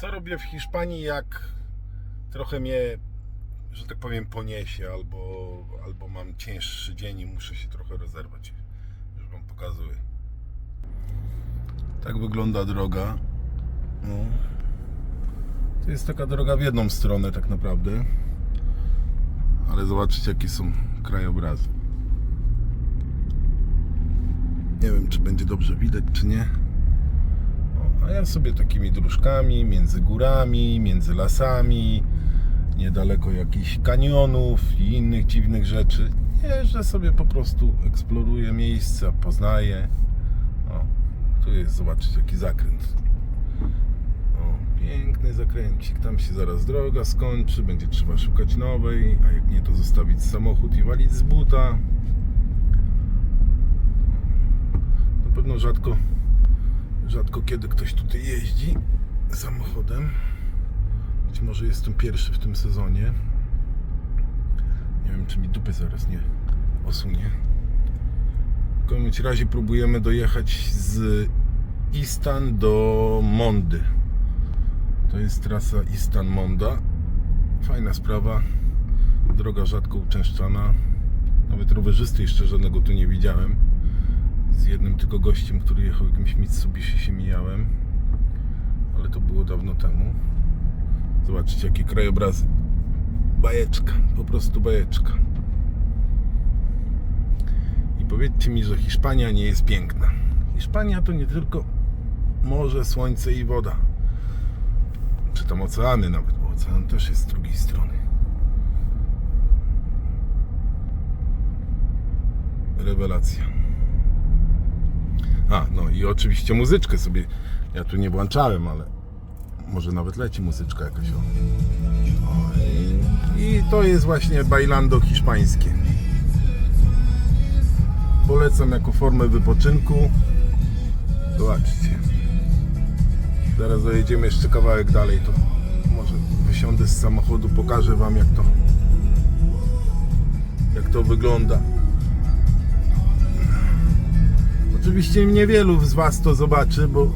Co robię w Hiszpanii, jak trochę mnie, że tak powiem, poniesie, albo, albo mam cięższy dzień i muszę się trochę rozerwać. Już Wam pokazuję. Tak wygląda droga. No. To jest taka droga w jedną stronę tak naprawdę. Ale zobaczycie jakie są krajobrazy. Nie wiem czy będzie dobrze widać czy nie. A ja sobie takimi dróżkami między górami, między lasami, niedaleko jakichś kanionów i innych dziwnych rzeczy. Jeżdżę sobie po prostu, eksploruję miejsca, poznaję. O, tu jest, zobaczcie, jaki zakręt. O, piękny zakręcik. Tam się zaraz droga skończy, będzie trzeba szukać nowej, a jak nie, to zostawić samochód i walić z buta. Na pewno rzadko, rzadko kiedy ktoś tutaj jeździ samochodem. Być może jestem pierwszy w tym sezonie. Nie wiem, czy mi dupy zaraz nie osunie. W każdym razie próbujemy dojechać z Istan do Mondy. To jest trasa Istan-Monda. Fajna sprawa. Droga rzadko uczęszczana. Nawet rowerzysty jeszcze żadnego tu nie widziałem. Z jednym tylko gościem, który jechał jakimś Mitsubishi się mijałem. Ale to było dawno temu. Zobaczcie jakie krajobrazy. Bajeczka, po prostu bajeczka. I powiedzcie mi, że Hiszpania nie jest piękna. Hiszpania to nie tylko morze, słońce i woda. Czy tam oceany nawet, bo ocean też jest z drugiej strony. Rewelacja. A, no i oczywiście muzyczkę sobie. Ja tu nie włączałem, ale może nawet leci muzyczka jakaś. O. I, I to jest właśnie bailando hiszpańskie. Polecam jako formę wypoczynku. Zobaczcie. Zaraz dojedziemy jeszcze kawałek dalej, to może wysiądę z samochodu, pokażę Wam jak to jak to wygląda. Oczywiście niewielu z Was to zobaczy, bo,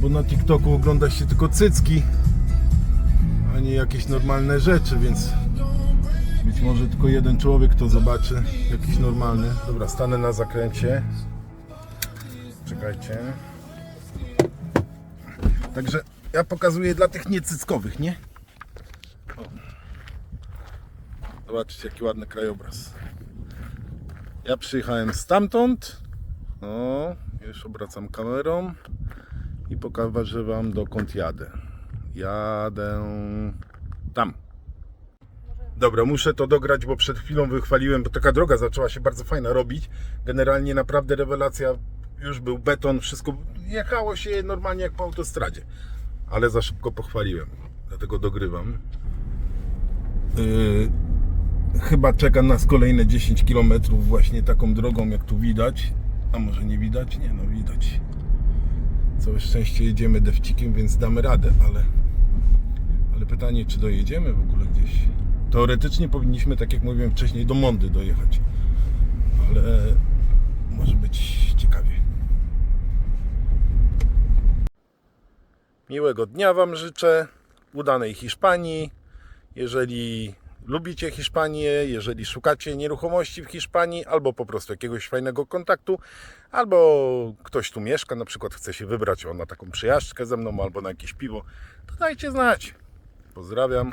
bo na TikToku ogląda się tylko cycki, a nie jakieś normalne rzeczy, więc być może tylko jeden człowiek to zobaczy, jakiś normalny. Dobra, stanę na zakręcie. Czekajcie. Także ja pokazuję dla tych niecyckowych, nie? O. Zobaczcie jaki ładny krajobraz. Ja przyjechałem stamtąd. O, już obracam kamerą i pokażę wam dokąd jadę. Jadę tam. Dobra, muszę to dograć, bo przed chwilą wychwaliłem, bo taka droga zaczęła się bardzo fajna robić. Generalnie naprawdę rewelacja. Już był beton, wszystko jechało się normalnie jak po autostradzie. Ale za szybko pochwaliłem, dlatego dogrywam. Yy, chyba czeka nas kolejne 10 km właśnie taką drogą, jak tu widać. A może nie widać? Nie, no widać. Całe szczęście jedziemy dewcikiem, więc damy radę, ale, ale pytanie, czy dojedziemy w ogóle gdzieś. Teoretycznie powinniśmy, tak jak mówiłem wcześniej, do Mondy dojechać. Ale może być ciekawie. Miłego dnia Wam życzę, udanej Hiszpanii. Jeżeli lubicie Hiszpanię, jeżeli szukacie nieruchomości w Hiszpanii, albo po prostu jakiegoś fajnego kontaktu, albo ktoś tu mieszka, na przykład chce się wybrać o, na taką przyjażdżkę ze mną, albo na jakieś piwo, to dajcie znać. Pozdrawiam.